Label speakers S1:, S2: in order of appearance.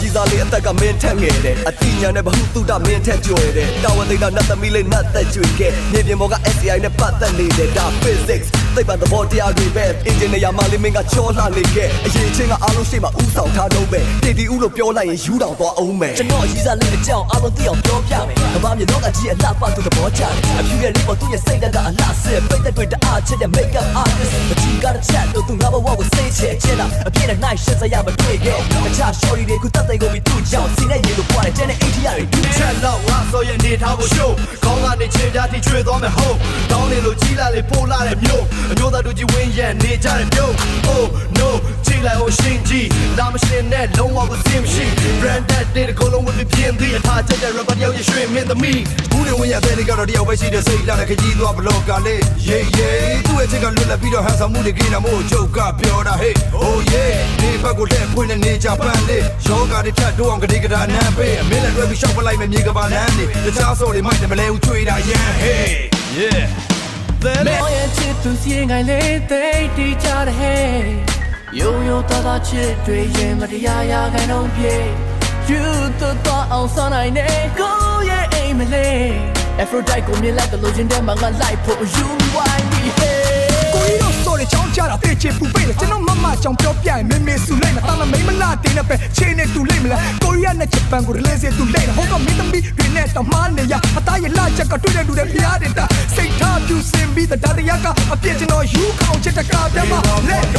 S1: ရည်စားလေးအသက်ကမင်းထက်ငယ်တယ်အတိညာနဲ့ဘဟုတုတမင်းထက်ကြွယ်တယ်တာဝန်သိတာနတ်သမီးလေးနတ်သက်ကြွေခဲ့မြေပြင်ပေါ်က SCI နဲ့ပတ်သက်နေတယ်ဒါ physics သိပ္ပံသဘောတရားတွေပဲ engineer မလေးမင်းကချောလှနေခဲ့အရေးချင်းကအားလုံးရှိမှဥဆောင်ထားတော့ပဲတီတီဦးလို့ပြောလိုက်ရင်ယူတောင်သွားအောင်မယ်
S2: ကျွန်တော်အကြီးစားလေးအကြောင်းအားလုံးသိအောင်ပြောပြမယ်။ကမ္ဘာမြေလောကကြီးအလှပသူသဘောကျတယ်။အဖြူရဲ့လေးပေါ်သူ့ရဲ့စိတ်ဓာတ်ကအလှဆစ်ပိတ်သက်တွေတအားချက်တဲ့ makeup artist မချီကားတဲ့ချက်တို့သူငါဘဝကိုစိတ်ချချင်တာအပြည့်နဲ့ night ရှင်းစရာမတွေ့ခဲ့။တခြား shorty တွေခုတက်တဲ့ကိုပြီးသူ့ကြောင့်စီနဲ့ရေလိုပွားတယ်တဲ့ ATR တွေ
S3: ချက်လောက်ငါဆိုရင်နေထားဖို့ရှို့ခေါင်းကနေခြေပြားထိချွေသွားမယ်ဟုတ်တောင်းနေလို့ကြီးလာလေပို့လာတဲ့မြို့အမျိုးသားတို့ကြီးဝင်းရံနေကြတဲ့မြို့ Oh no ကြီးလိုက်အောင်ရှင်ကြီးလာမရှင်နဲ့လုံးဝကိုစင် မရှိ branded တဲ့ကိုလုံးဝပြင်းသည်အထားချက်တဲ့ rapper တယောက်ရရွှေမင်းသမီးဘူးနေဝင်ရတဲ့ကတော့တယောက်ပဲရှိတဲ့စိတ်လာတဲ့ခကြီးသွားဘလော့ကလေးယေယေသူ့ရဲ့ချက်ကလွတ်လပ်ပြီးတော့ဟန်ဆောင်မှုတွေကင်းတာမို့ချုပ်ကပြောတာ hey oh yeah ဒီဘက်ကိုလက်ဖွင့်နေကြပန်းလေးယောဂတွေထပ်တော့အောင်ကလေးကဒါနမ်းပေးအမင်းလည်းတွဲပြီးရှောက်ပလိုက်မယ်မြေကပါလမ်းနေတခြားစော်တွေမိုက်တယ်မလဲဦးချွေးတာရန် hey yeah
S4: 没有人知道是爱你对地家的黑，悠悠叨叨去对人么的呀呀该弄别， you တို့တော့အောင်ဆောင်နိုင်နေကိုရဲ့အိမ်မလေး Aphrodite ကိုမြင်လိုက်တဲ့လိုချင်တဲ့မှာငါ light for you why me hey
S5: ကိုရီတို့ဆိုတဲ့ချောင်းချတာတဲ့ချေပူပိတ်လေကျွန်တော်မမချောင်းပြောပြရင်မေမေဆူလိုက်မတာမမိမလားတင်းနဲ့ပဲချေနဲ့တူလိမ့်မလားကိုရီးယားနဲ့ဂျပန်ကိုရလဲစေတူလိမ့်ဟောကမင်းသမီးတွေနဲ့တမားနေရအသားရလာချက်ကတွေ့တဲ့လူတွေဖျားတဲ့တာစိတ်ထားပြူစင်ပြီးတဲ့တရားကအပြည့်ကျွန်တော်ယူခေါင်ချက်တကားပြမလက်